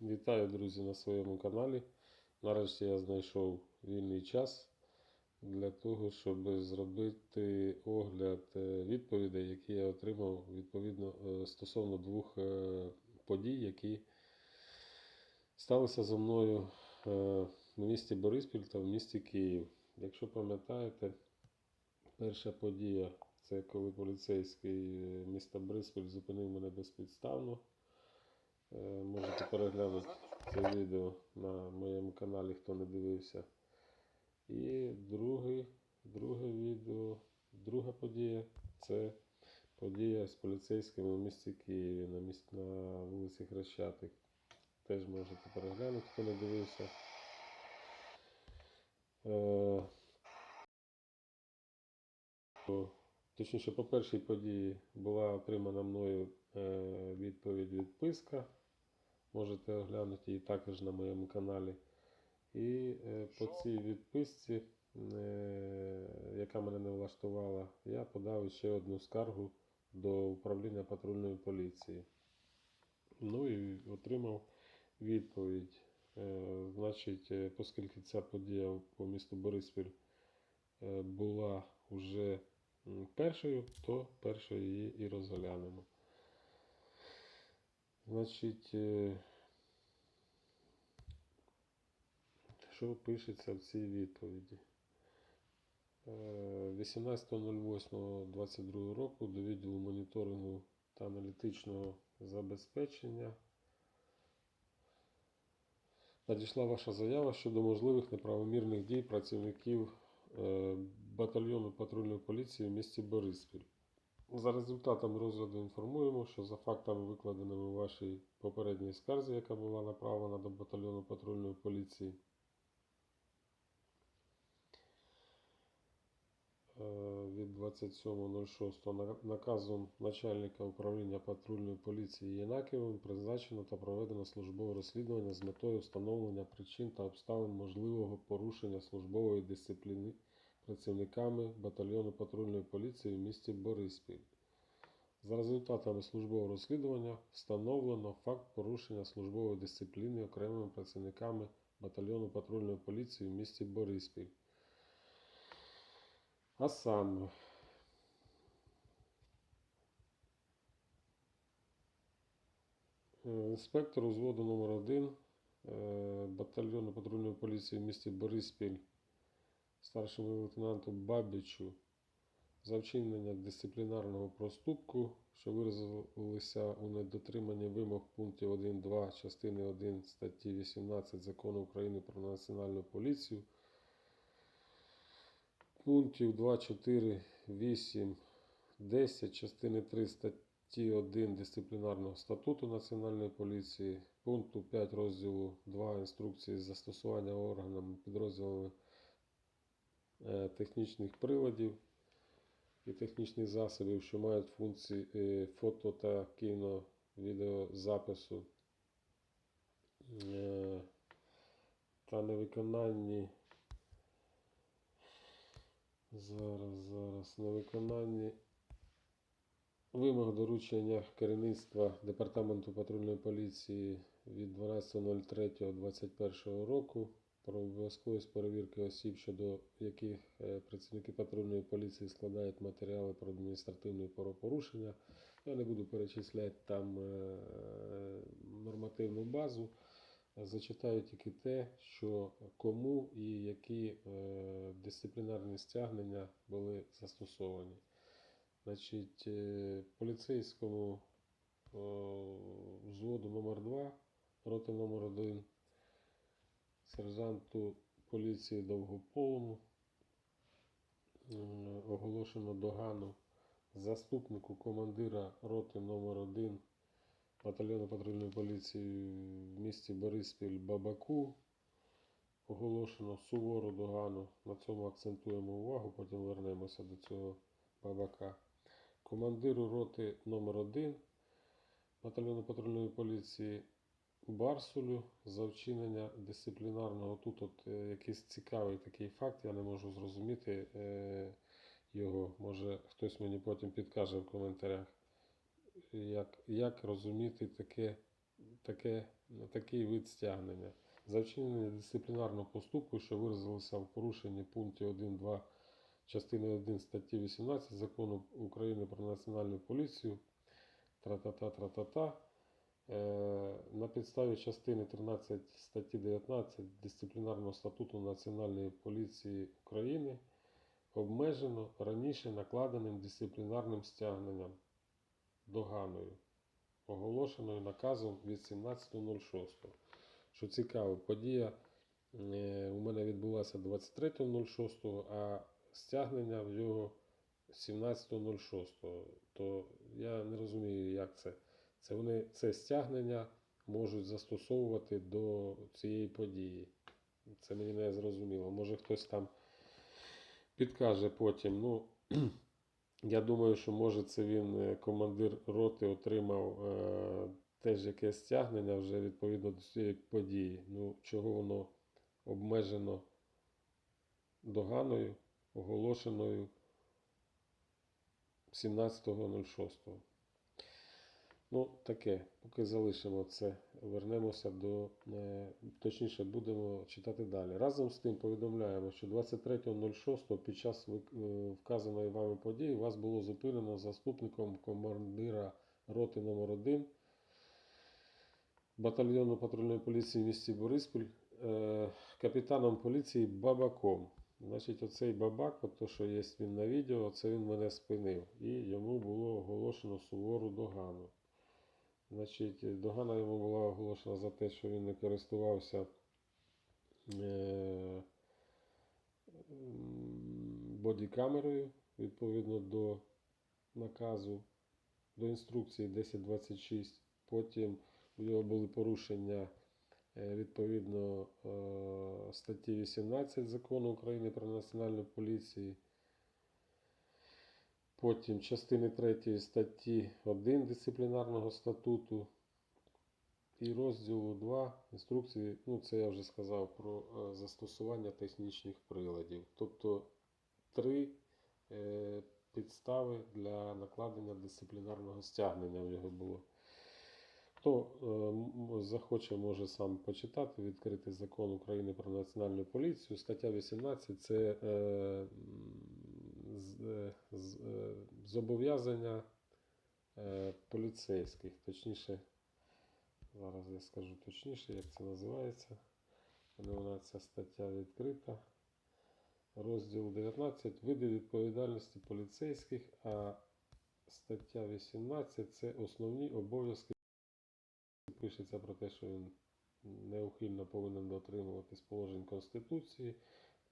Вітаю, друзі, на своєму каналі. Нарешті я знайшов вільний час для того, щоб зробити огляд е, відповідей, які я отримав відповідно е, стосовно двох е, подій, які сталися зі мною в місті Бориспіль та в місті Київ. Якщо пам'ятаєте, перша подія це коли поліцейський міста Бориспіль зупинив мене безпідставно. Е, Можете переглянути це відео на моєму каналі, хто не дивився. І другий, друге відео, друга подія це подія з поліцейськими у місті Києві на, міс... на вулиці Хрещатик. Теж можете переглянути, хто не дивився. Е, Точніше, по першій події була отримана мною е, відповідь відписка. Можете оглянути її також на моєму каналі. І е, по цій відписці, е, яка мене не влаштувала, я подав ще одну скаргу до управління патрульної поліції. Ну і отримав відповідь. Е, Значить, оскільки ця подія по місту Бориспіль була вже першою, то першою її і розглянемо. Значить, е, що пишеться в цій відповіді? Е, 18.08.22 року до відділу моніторингу та аналітичного забезпечення надійшла ваша заява щодо можливих неправомірних дій працівників е, батальйону патрульної поліції в місті Бориспіль. За результатами розгляду інформуємо, що за фактами, викладеними у вашій попередній скарзі, яка була направлена до батальйону патрульної поліції, е, від 27.06 наказом начальника управління патрульної поліції Єнаківим призначено та проведено службове розслідування з метою встановлення причин та обставин можливого порушення службової дисципліни працівниками батальйону патрульної поліції в місті Бориспіль. За результатами службового розслідування встановлено факт порушення службової дисципліни окремими працівниками батальйону патрульної поліції в місті Бориспіль. А саме е, інспектор узводу номер 1 батальйону патрульної поліції в місті Бориспіль старшому лейтенанту Бабічу за вчинення дисциплінарного проступку, що виразилися у недотриманні вимог пунктів 1.2 частини 1 статті 18 Закону України про національну поліцію, пунктів 2, 4, 8, 10 частини 3 статті 1 Дисциплінарного статуту Національної поліції, пункту 5 розділу 2 інструкції з застосування органами підрозділами технічних приладів і технічних засобів, що мають функції е, фото та кіно-відеозапису е, та невиконанні. Зараз, зараз. Невиконанні вимог доручення керівництва Департаменту патрульної поліції від 12.03.2021 року про обов'язковість перевірки осіб, щодо яких е, працівники патрульної поліції складають матеріали про адміністративне правопорушення. Я не буду перечисляти там е, нормативну базу. Зачитаю тільки те, що кому і які е, дисциплінарні стягнення були застосовані. Значить, поліцейському взводу номер 2 роти номер 1 сержанту поліції Довгополому е, оголошено догану заступнику командира роти номер 1 батальйону патрульної поліції в місті Бориспіль Бабаку. Оголошено сувору догану. На цьому акцентуємо увагу, потім вернемося до цього бабака. Командиру роти номер 1 батальйону патрульної поліції Барсулю за вчинення дисциплінарного. Тут от, е, якийсь цікавий такий факт, я не можу зрозуміти е, його. Може хтось мені потім підкаже в коментарях, як, як розуміти таке таке, такий вид стягнення. За вчинення дисциплінарного поступку, що виразилося в порушенні пунктів 1.2 частини 1 статті 18 Закону України про національну поліцію, тра-та-та, тра-та-та, е, на підставі частини 13 статті 19 Дисциплінарного статуту Національної поліції України обмежено раніше накладеним дисциплінарним стягненням доганою, оголошеною наказом від 17.06. Що цікаво, подія е, у мене відбулася 23.06, а стягнення в його 17.06. То я не розумію, як це. Це вони це стягнення можуть застосовувати до цієї події. Це мені не зрозуміло. Може хтось там підкаже потім. Ну, я думаю, що може це він, е, командир роти, отримав е, теж якесь стягнення вже відповідно до цієї події. Ну, чого воно обмежено доганою, оголошеною 17.06. Ну, таке, поки залишимо це, вернемося до, е, точніше, будемо читати далі. Разом з тим повідомляємо, що 23.06 під час е, вказаної вами події вас було зупинено заступником командира роти номер 1 батальйону патрульної поліції в місті Бориспіль, е, капітаном поліції Бабаком. Значить, оцей бабак, от то, що є він на відео, це він мене спинив. І йому було оголошено сувору догану. Значить, догана йому була оголошена за те, що він не користувався е, бодікамерою відповідно до наказу, до інструкції 1026. Потім у нього були порушення е, відповідно е, статті 18 закону України про національну поліцію. Потім частини 3 статті 1 дисциплінарного статуту і розділу 2 інструкції, ну це я вже сказав про е, застосування технічних приладів. Тобто три е, підстави для накладення дисциплінарного стягнення в його було. Хто е, захоче, може сам почитати, відкрити закон України про національну поліцію. Стаття 18 це е, зобов'язання е, поліцейських. Точніше, зараз я скажу точніше, як це називається. Вона ця стаття відкрита. Розділ 19. Види відповідальності поліцейських, а стаття 18 це основні обов'язки пишеться про те, що він неухильно повинен дотримуватись положень Конституції,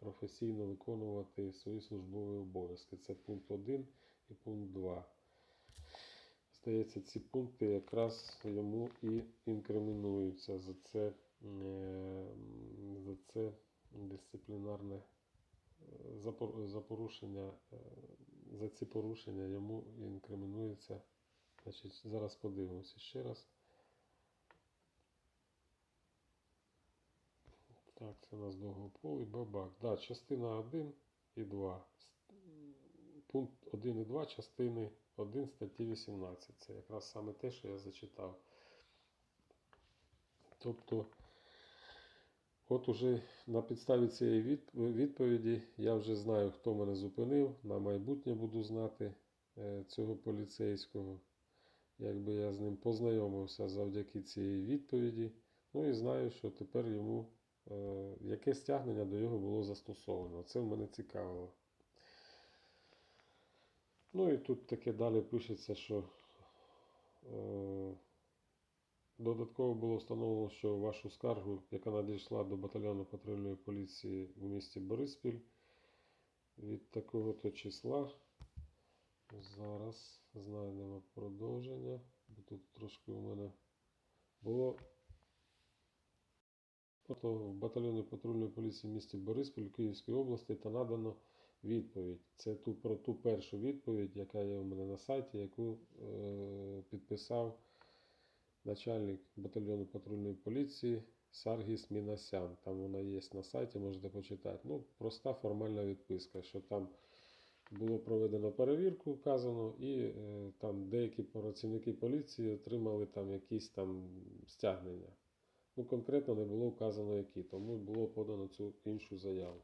професійно виконувати свої службові обов'язки. Це пункт 1 і пункт 2. Здається, ці пункти якраз йому і інкримінуються за це, е, за це дисциплінарне е, за, порушення, е, за ці порушення йому інкримінується. Значить, зараз подивимося ще раз. Так, це у нас довгополий бабак. Да, частина 1 і 2. Пункт 1 і 2 частини 1 статті 18. Це якраз саме те, що я зачитав. Тобто, от уже на підставі цієї відповіді я вже знаю, хто мене зупинив. На майбутнє буду знати е, цього поліцейського. Якби я з ним познайомився завдяки цієї відповіді. Ну і знаю, що тепер йому яке стягнення до його було застосовано. Це в мене цікавило. Ну і тут таке далі пишеться, що е, додатково було встановлено, що вашу скаргу, яка надійшла до батальйону патрульної поліції в місті Бориспіль від такого-то числа. Зараз знайдемо продовження, бо тут трошки у мене було в батальйоні патрульної поліції в місті Бориспіль Київської області та надано відповідь. Це ту, про ту першу відповідь, яка є у мене на сайті, яку е, підписав начальник батальйону патрульної поліції Саргіс Мінасян. Там вона є на сайті, можете почитати. Ну, проста формальна відписка, що там було проведено перевірку, вказано, і е, там деякі працівники поліції отримали там якісь там стягнення. Ну, конкретно не було вказано які, тому було подано цю іншу заяву.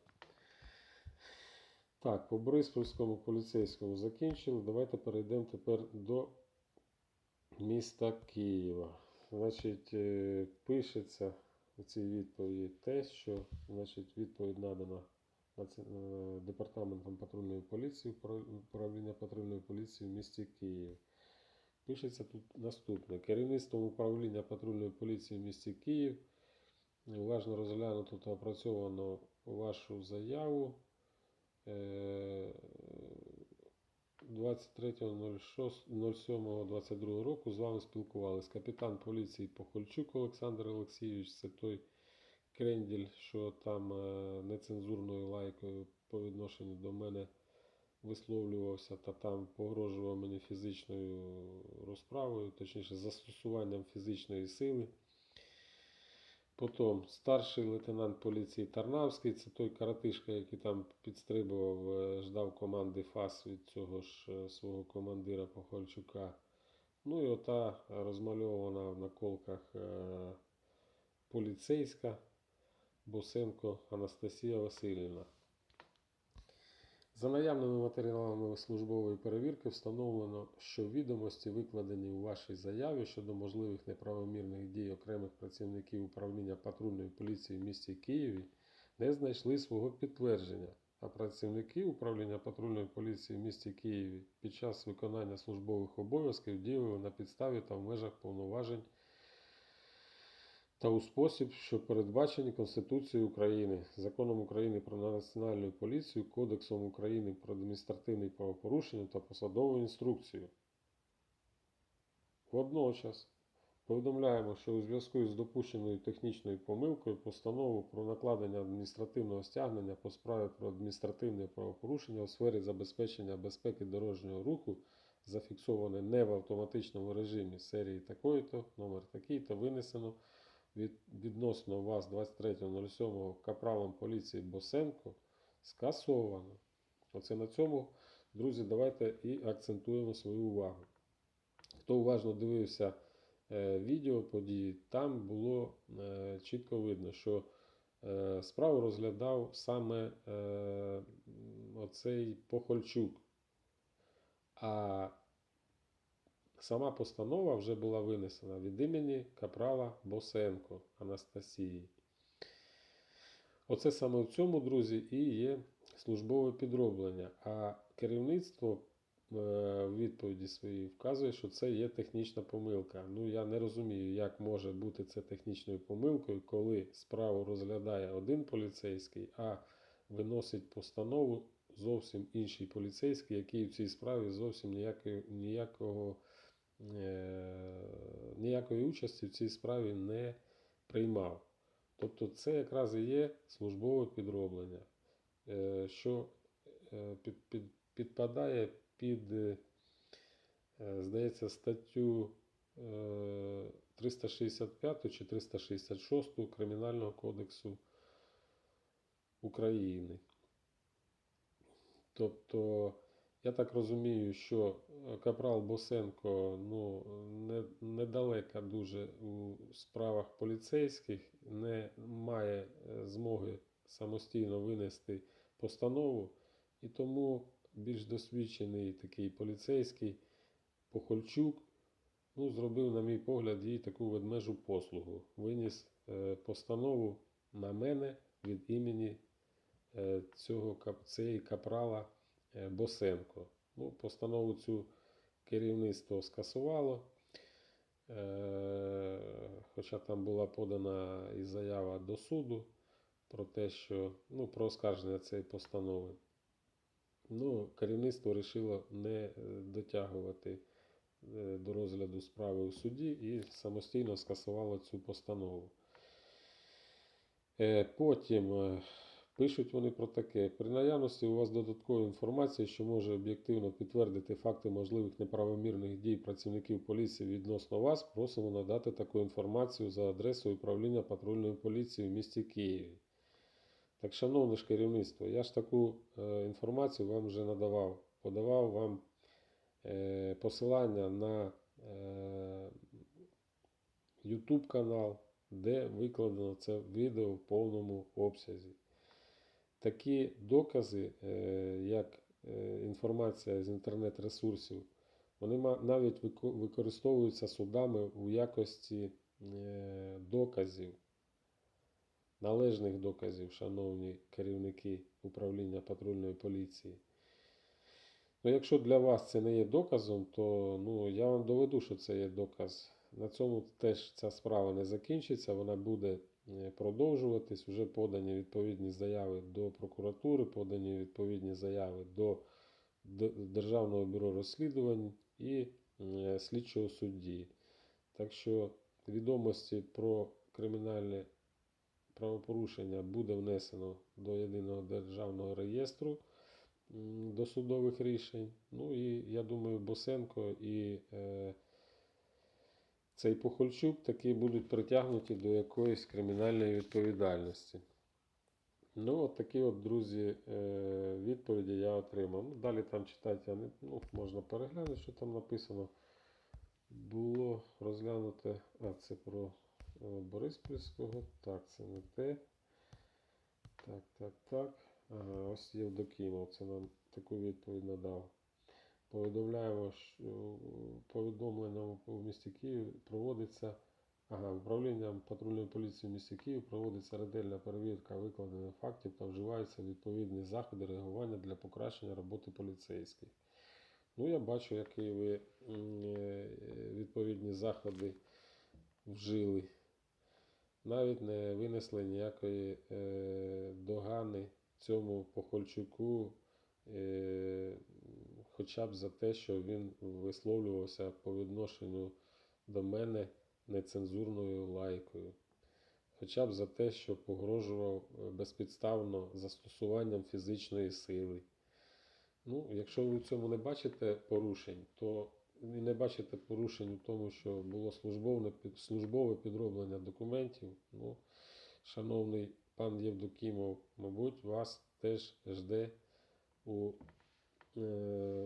Так, по Бориспільському поліцейському закінчили. Давайте перейдемо тепер до міста Києва. Значить, е, пишеться у цій відповіді те, що значить, відповідь надана е, департаментом патрульної поліції управління патрульної поліції в місті Київ. Пишеться тут наступне. Керівництвом управління патрульної поліції в місті Київ уважно розглянуто та опрацьовано вашу заяву. Е, 23.07.22 року з вами спілкувались капітан поліції Похольчук Олександр Олексійович, це той кренділь, що там е, нецензурною лайкою по відношенню до мене висловлювався та там погрожував мені фізичною розправою, точніше застосуванням фізичної сили. Потім старший лейтенант поліції Тарнавський, це той каратишка, який там підстрибував, е, ждав команди ФАС від цього ж е, свого командира Похольчука. Ну і ота розмальована в наколках е, поліцейська Босенко Анастасія Васильівна. За наявними матеріалами службової перевірки встановлено, що відомості, викладені у вашій заяві щодо можливих неправомірних дій окремих працівників управління патрульної поліції в місті Києві, не знайшли свого підтвердження, а працівники управління патрульної поліції в місті Києві під час виконання службових обов'язків діяли на підставі та в межах повноважень та у спосіб, що передбачені Конституцією України, Законом України про національну поліцію, Кодексом України про адміністративні правопорушення та посадовою інструкцією. Водночас повідомляємо, що у зв'язку із допущеною технічною помилкою постанову про накладення адміністративного стягнення по справі про адміністративне правопорушення у сфері забезпечення безпеки дорожнього руху зафіксоване не в автоматичному режимі серії такої-то, номер такий-то винесено від, відносно вас 23.07 капралом поліції Босенко скасовано. Оце на цьому, друзі, давайте і акцентуємо свою увагу. Хто уважно дивився е, відео події, там було е, чітко видно, що е, справу розглядав саме е, оцей Похольчук. А Сама постанова вже була винесена від імені капрала Босенко Анастасії. Оце саме в цьому, друзі, і є службове підроблення. А керівництво е, в відповіді своїй вказує, що це є технічна помилка. Ну, я не розумію, як може бути це технічною помилкою, коли справу розглядає один поліцейський, а виносить постанову зовсім інший поліцейський, який в цій справі зовсім ніякого е, ніякої участі в цій справі не приймав. Тобто це якраз і є службове підроблення, е, що е, під, під, підпадає під, е, здається, статтю е, 365 чи 366 Кримінального кодексу України. Тобто, я так розумію, що е, капрал Босенко ну, не, дуже у справах поліцейських, не має е, змоги самостійно винести постанову, і тому більш досвідчений такий поліцейський Похольчук ну, зробив, на мій погляд, їй таку ведмежу послугу. Виніс е, постанову на мене від імені цього цієї капрала Босенко. Ну, постанову цю керівництво скасувало. Е, Хоча там була подана і заява до суду про те, що ну, про оскарження цієї постанови. Ну, керівництво вирішило не е, дотягувати е, до розгляду справи у суді і самостійно скасувало цю постанову. Е, Потім е, пишуть вони про таке. При наявності у вас додаткової інформації, що може об'єктивно підтвердити факти можливих неправомірних дій працівників поліції відносно вас, просимо надати таку інформацію за адресою управління патрульної поліції в місті Києві. Так, шановне ж керівництво, я ж таку е, інформацію вам вже надавав. Подавав вам е, посилання на е, YouTube канал, де викладено це відео в повному обсязі. Такі докази, е, як е, інформація з інтернет-ресурсів, вони навіть використовуються судами у якості е, доказів, належних доказів, шановні керівники управління патрульної поліції. Ну, якщо для вас це не є доказом, то ну, я вам доведу, що це є доказ. На цьому теж ця справа не закінчиться, вона буде продовжуватись. Уже подані відповідні заяви до прокуратури, подані відповідні заяви до Державного бюро розслідувань і е, слідчого судді. Так що відомості про кримінальне правопорушення буде внесено до єдиного державного реєстру досудових рішень. Ну і я думаю, Босенко і е, цей Похольчук таки будуть притягнуті до якоїсь кримінальної відповідальності. Ну, от такі от, друзі, е, відповіді я отримав. Ну, далі там читати ну, можна переглянути, що там написано. Було розглянуте. А, це про е, Бориспільського. Так, це не те. Так, так, так. Ага, ось Євдокімов. Це нам таку відповідь надав. Повідомляємо, що повідомленням у місті Київ проводиться ага, управлінням патрульної поліції в місті Київ проводиться ретельна перевірка викладених фактів та вживаються відповідні заходи реагування для покращення роботи поліцейських. Ну, я бачу, які ви е, відповідні заходи вжили. Навіть не винесли ніякої е, догани цьому Похольчуку, е, хоча б за те, що він висловлювався по відношенню до мене нецензурною лайкою. Хоча б за те, що погрожував е, безпідставно застосуванням фізичної сили. Ну, якщо ви в цьому не бачите порушень, то і не бачите порушень у тому, що було службове, службове підроблення документів. Ну, шановний пан Євдокімов, мабуть, вас теж жде у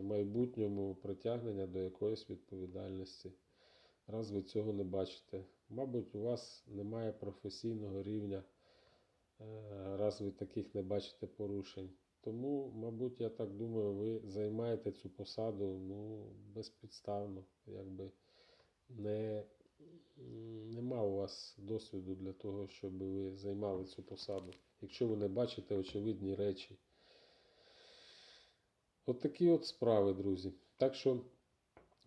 майбутньому притягнення до якоїсь відповідальності. Раз ви цього не бачите. Мабуть, у вас немає професійного рівня, е, раз ви таких не бачите порушень. Тому, мабуть, я так думаю, ви займаєте цю посаду ну, безпідставно. Якби не, нема у вас досвіду для того, щоб ви займали цю посаду, якщо ви не бачите очевидні речі. От такі от справи, друзі. Так що,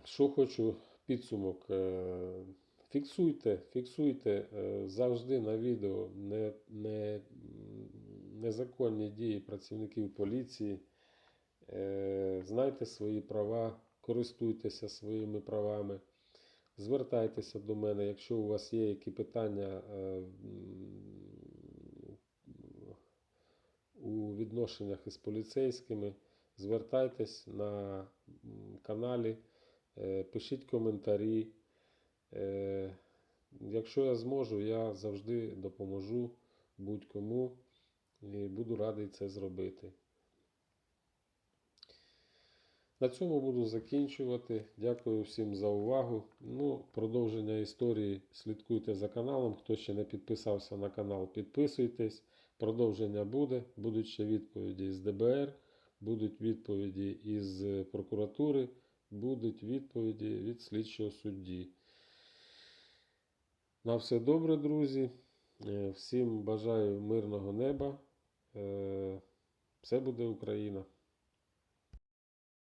що хочу підсумок. е, Фіксуйте, фіксуйте е, завжди на відео не, не, незаконні дії працівників поліції. Е, Знайте свої права, користуйтеся своїми правами. Звертайтеся до мене, якщо у вас є які питання у відношеннях із поліцейськими. Звертайтесь на каналі, е, пишіть коментарі. Е, Якщо я зможу, я завжди допоможу будь-кому і буду радий це зробити. На цьому буду закінчувати. Дякую всім за увагу. Ну, продовження історії слідкуйте за каналом. Хто ще не підписався на канал, підписуйтесь. Продовження буде. Будуть ще відповіді з ДБР, будуть відповіді із прокуратури, будуть відповіді від слідчого судді. На все добре, друзі. Е, Всім бажаю мирного неба. Е, Все буде Україна.